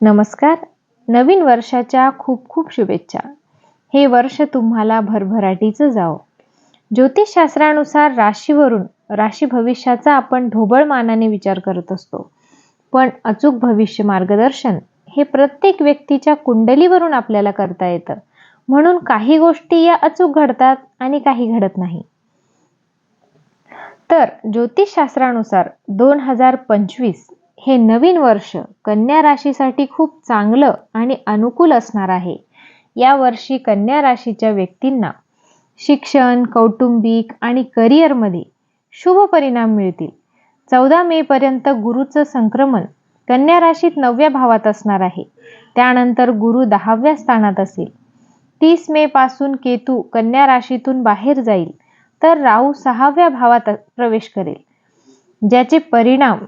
नमस्कार. नवीन वर्षाच्या खूप खूप शुभेच्छा. हे वर्ष तुम्हाला भरभराटीचं जावं. ज्योतिषशास्त्रानुसार राशीवरून राशी भविष्याचा आपण ढोबळ मानाने विचार करत असतो. पण अचूक भविष्य मार्गदर्शन हे प्रत्येक व्यक्तीच्या कुंडलीवरून आपल्याला करता येतं. म्हणून काही गोष्टी या अचूक घडतात आणि काही घडत नाही. तर ज्योतिषशास्त्रानुसार दोन हजार पंचवीस हे नवीन वर्ष कन्या राशीसाठी खूप चांगलं आणि अनुकूल असणार आहे. या वर्षी कन्या राशीच्या व्यक्तींना शिक्षण कौटुंबिक आणि करिअरमध्ये शुभ परिणाम मिळतील. चौदा मे पर्यंत गुरुचं संक्रमण कन्या राशीत नवव्या भावात असणार आहे. त्यानंतर गुरु दहाव्या स्थानात असेल. तीस मे पासून केतू कन्या राशीतून बाहेर जाईल तर राहू सहाव्या भावात प्रवेश करेल ज्याचे परिणाम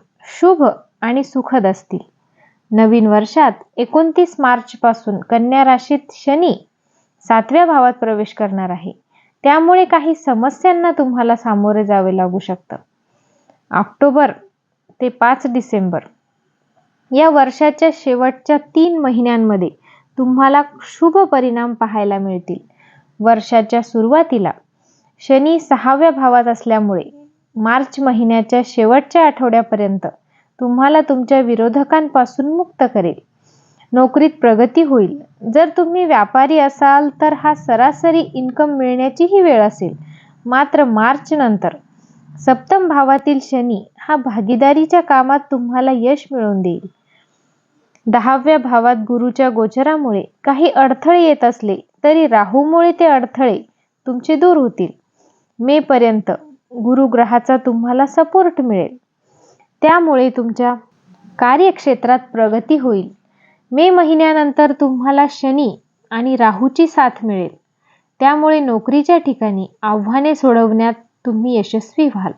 शुभ आणि सुखद असतील. नवीन वर्षात एकोणतीस मार्च पासून कन्या राशीत शनी सातव्या भावात प्रवेश करणार आहे. त्यामुळे काही समस्यांना तुम्हाला सामोरे जावे लागू शकतं. ऑक्टोबर ते पाच डिसेंबर. या वर्षाच्या शेवटच्या तीन महिन्यांमध्ये तुम्हाला शुभ परिणाम पाहायला मिळतील. वर्षाच्या सुरुवातीला शनी सहाव्या भावात असल्यामुळे मार्च महिन्याच्या शेवटच्या आठवड्यापर्यंत तुम्हाला तुमच्या विरोधकांपासून मुक्त करेल. नोकरीत प्रगती होईल. जर तुम्ही व्यापारी असाल तर हा सरासरी इन्कम मिळण्याचीही वेळ असेल. मात्र मार्च नंतर सप्तम भावातील शनी हा भागीदारीच्या कामात तुम्हाला यश मिळवून देईल. दहाव्या भावात गुरुच्या गोचरामुळे काही अडथळे येत असले तरी राहूमुळे ते अडथळे तुमचे दूर होतील. मे पर्यंत गुरुग्रहाचा तुम्हाला सपोर्ट मिळेल. त्यामुळे तुमच्या कार्यक्षेत्रात प्रगती होईल. मे महिन्यानंतर तुम्हाला शनी आणि राहूची साथ मिळेल. त्यामुळे नोकरीच्या ठिकाणी आव्हाने सोडवण्यात तुम्ही यशस्वी व्हाल.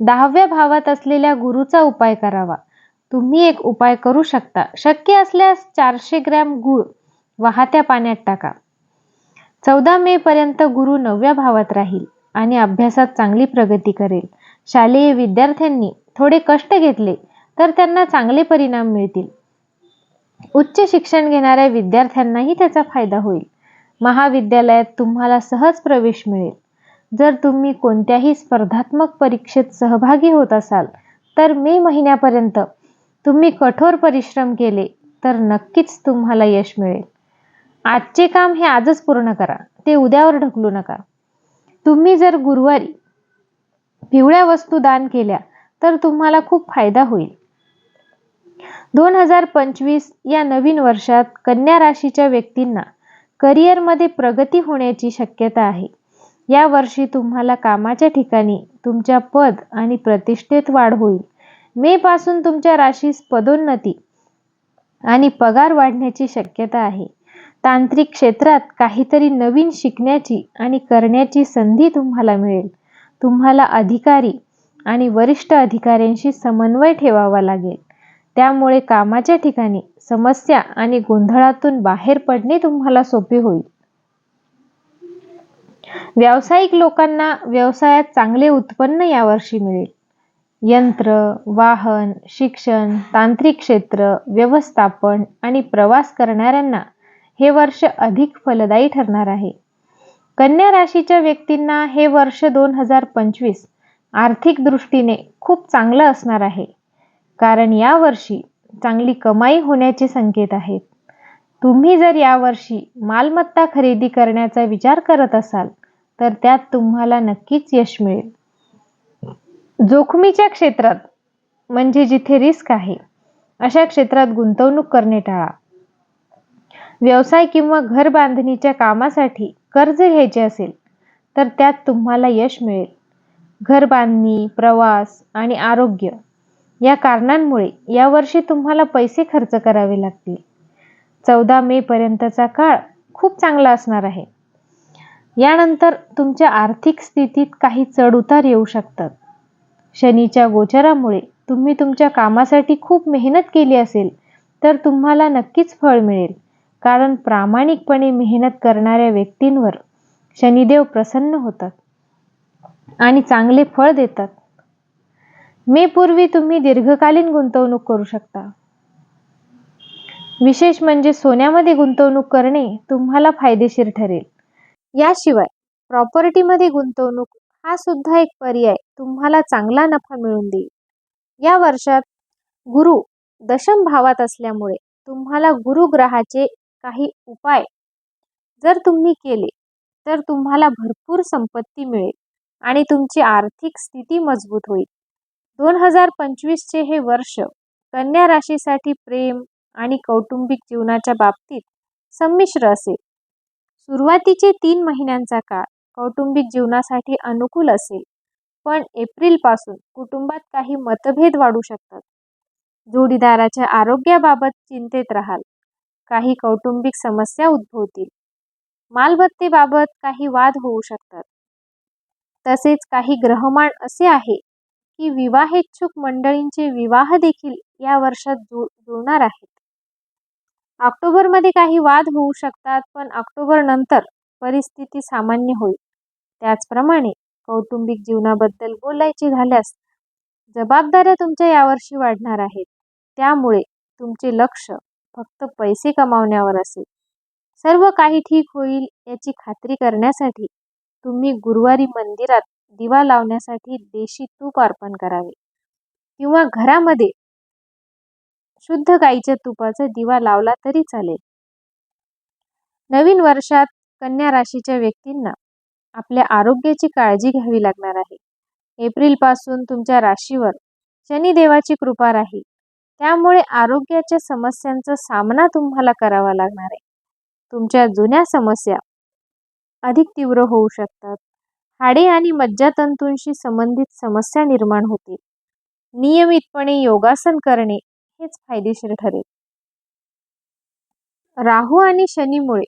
दहाव्या भावात असलेल्या गुरुचा उपाय करावा. तुम्ही एक उपाय करू शकता. शक्य असल्यास चारशे ग्रॅम गूळ वाहत्या पाण्यात टाका. चौदा मे पर्यंत गुरु नवव्या भावात राहील आणि अभ्यासात चांगली प्रगती करेल. शालेय विद्यार्थ्यांनी थोडे कष्ट घेतले तर त्यांना चांगले परिणाम मिळतील. उच्च शिक्षण घेणाऱ्या विद्यार्थ्यांनाही त्याचा फायदा होईल. महाविद्यालयात तुम्हाला सहज प्रवेश मिळेल. जर तुम्ही कोणत्याही स्पर्धात्मक परीक्षेत सहभागी होत असाल तर मे महिन्यापर्यंत तुम्ही कठोर परिश्रम केले तर नक्कीच तुम्हाला यश मिळेल. आजचे काम हे आजच पूर्ण करा ते उद्यावर ढकलू नका. तुम्ही जर गुरुवारी पिवळ्या वस्तू दान केल्या तर तुम्हाला खूप फायदा होईल. दोन हजार पंचवीस या नवीन वर्षात कन्या राशीच्या व्यक्तींना करिअरमध्ये प्रगती होण्याची शक्यता आहे. या वर्षी तुम्हाला कामाच्या ठिकाणी तुमच्या पद आणि प्रतिष्ठेत वाढ होईल. मे पासून तुमच्या राशीस पदोन्नती आणि पगार वाढण्याची शक्यता आहे. तांत्रिक क्षेत्रात काहीतरी नवीन शिकण्याची आणि करण्याची संधी तुम्हाला मिळेल. तुम्हाला अधिकारी आणि वरिष्ठ अधिकाऱ्यांशी समन्वय ठेवावा लागेल. त्यामुळे कामाच्या ठिकाणी समस्या आणि गोंधळातून बाहेर पडणे तुम्हाला सोपे होईल. व्यावसायिक लोकांना व्यवसायात चांगले उत्पन्न यावर्षी मिळेल. यंत्र वाहन शिक्षण तांत्रिक क्षेत्र व्यवस्थापन आणि प्रवास करणाऱ्यांना हे वर्ष अधिक फलदायी ठरणार आहे. कन्या राशीच्या व्यक्तींना हे वर्ष दोन हजार पंचवीस आर्थिक दृष्टीने खूप चांगलं असणार आहे. कारण यावर्षी चांगली कमाई होण्याचे संकेत आहेत. तुम्ही जर यावर्षी मालमत्ता खरेदी करण्याचा विचार करत असाल तर त्यात तुम्हाला नक्कीच यश मिळेल. जोखमीच्या क्षेत्रात म्हणजे जिथे रिस्क आहे अशा क्षेत्रात गुंतवणूक करणे टाळा. व्यवसाय किंवा घर बांधणीच्या कामासाठी कर्ज घ्यायचे असेल तर त्यात तुम्हाला यश मिळेल. घर बांधणी प्रवास आणि आरोग्य या कारणांमुळे यावर्षी तुम्हाला पैसे खर्च करावे लागतील. चौदा मे पर्यंतचा काळ खूप चांगला असणार आहे. यानंतर तुमच्या आर्थिक स्थितीत काही चढउतार येऊ शकतात. शनीच्या गोचरामुळे तुम्ही तुमच्या कामासाठी खूप मेहनत केली असेल तर तुम्हाला नक्कीच फळ मिळेल. कारण प्रामाणिकपणे मेहनत करणाऱ्या व्यक्तींवर शनिदेव प्रसन्न होतात. आणि चांगले फळ देतात. मे पूर्वी तुम्ही दीर्घकालीन गुंतवणूक करू शकता. विशेष म्हणजे सोन्यामध्ये गुंतवणूक करणे तुम्हाला फायदेशीर ठरेल. याशिवाय प्रॉपर्टीमध्ये गुंतवणूक हा सुद्धा एक पर्याय तुम्हाला चांगला नफा मिळून देईल. या वर्षात गुरु दशम भावात असल्यामुळे तुम्हाला गुरुग्रहाचे काही उपाय जर तुम्ही केले तर तुम्हाला भरपूर संपत्ती मिळेल. आणि तुमची आर्थिक स्थिती मजबूत होईल. दोन हजार पंचवीसचे हे वर्ष कन्या राशीसाठी प्रेम आणि कौटुंबिक जीवनाच्या बाबतीत संमिश्र असेल. सुरुवातीचे तीन महिन्यांचा काळ कौटुंबिक जीवनासाठी अनुकूल असेल पण एप्रिलपासून कुटुंबात काही मतभेद वाढू शकतात. जोडीदाराच्या आरोग्याबाबत चिंतेत राहाल. काही कौटुंबिक समस्या उद्भवतील. मालमत्तेबाबत काही वाद होऊ शकतात. तसेच काही ग्रहमान असे आहे की विवाहेच्छुक मंडळींचे विवाह देखील या वर्षात जु जुळणार आहेत. ऑक्टोबरमध्ये काही वाद होऊ शकतात पण ऑक्टोबर नंतर परिस्थिती सामान्य होईल. त्याचप्रमाणे कौटुंबिक जीवनाबद्दल बोलायचे झाल्यास जबाबदाऱ्या तुमच्या यावर्षी वाढणार आहेत. त्यामुळे तुमचे लक्ष फक्त पैसे कमावण्यावर असेल. सर्व काही ठीक होईल याची खात्री करण्यासाठी तुम्ही गुरुवारी मंदिरात दिवा लावण्यासाठी देशी तूप अर्पण करावे. किंवा घरामध्ये शुद्ध गाईच्या तुपाचा दिवा लावला तरी चालेल. नवीन वर्षात कन्या राशीच्या व्यक्तींना आपल्या आरोग्याची काळजी घ्यावी लागणार आहे. एप्रिलपासून तुमच्या राशीवर शनिदेवाची कृपा राहील. त्यामुळे आरोग्याच्या समस्यांचा सामना तुम्हाला करावा लागणार आहे. तुमच्या जुन्या समस्या अधिक तीव्र होऊ शकतात. हाडे आणि मज्जातंतूंशी संबंधित समस्या निर्माण होतील नियमितपणे योगासन करणे हेच फायदेशीर ठरेल. राहू आणि शनीमुळे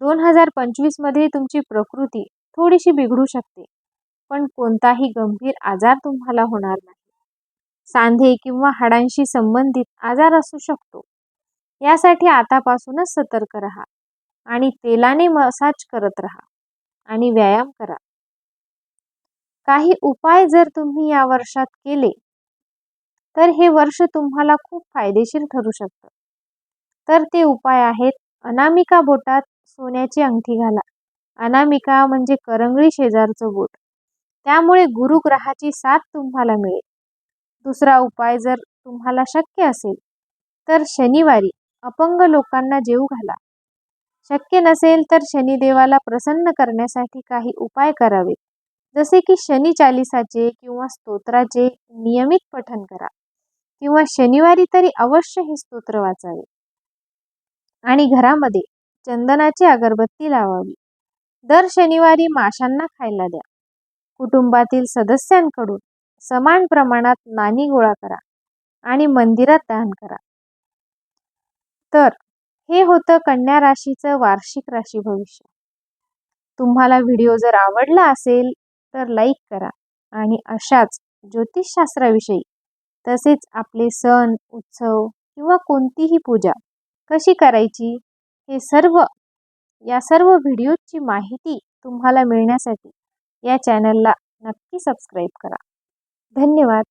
दोन हजार पंचवीसमध्ये तुमची प्रकृती थोडीशी बिघडू शकते पण कोणताही गंभीर आजार तुम्हाला होणार नाही. सांधे किंवा हाडांशी संबंधित आजार असू शकतो. यासाठी आतापासूनच सतर्क राहा. आणि तेलाने मसाज करत राहा आणि व्यायाम करा. काही उपाय जर तुम्ही या वर्षात केले तर हे वर्ष तुम्हाला खूप फायदेशीर ठरू शकतं. तर ते उपाय आहेत अनामिका बोटात सोन्याची अंगठी घाला. अनामिका म्हणजे करंगळी शेजारचं बोट. त्यामुळे गुरुग्रहाची साथ तुम्हाला मिळेल. दुसरा उपाय जर तुम्हाला शक्य असेल तर शनिवारी अपंग लोकांना जेऊ घाला. शक्य नसेल तर शनिदेवाला प्रसन्न करण्यासाठी काही उपाय करावेत. जसे की शनी चालिसाचे किंवा स्तोत्राचे नियमित पठन करा किंवा शनिवारी तरी अवश्य हे स्तोत्र वाचावे. आणि घरामध्ये चंदनाची अगरबत्ती लावावी. दर शनिवारी माशांना खायला द्या. कुटुंबातील सदस्यांकडून समान प्रमाणात नाणी गोळा करा आणि मंदिरात दान करा. तर हे होतं कन्या राशीचं वार्षिक राशी भविष्य. तुम्हाला व्हिडिओ जर आवडला असेल तर लाईक करा आणि अशाच ज्योतिषशास्त्राविषयी तसेच आपले सण उत्सव किंवा कोणतीही पूजा कशी करायची हे सर्व या सर्व व्हिडिओची माहिती तुम्हाला मिळण्यासाठी या चॅनलला नक्की सबस्क्राईब करा. धन्यवाद.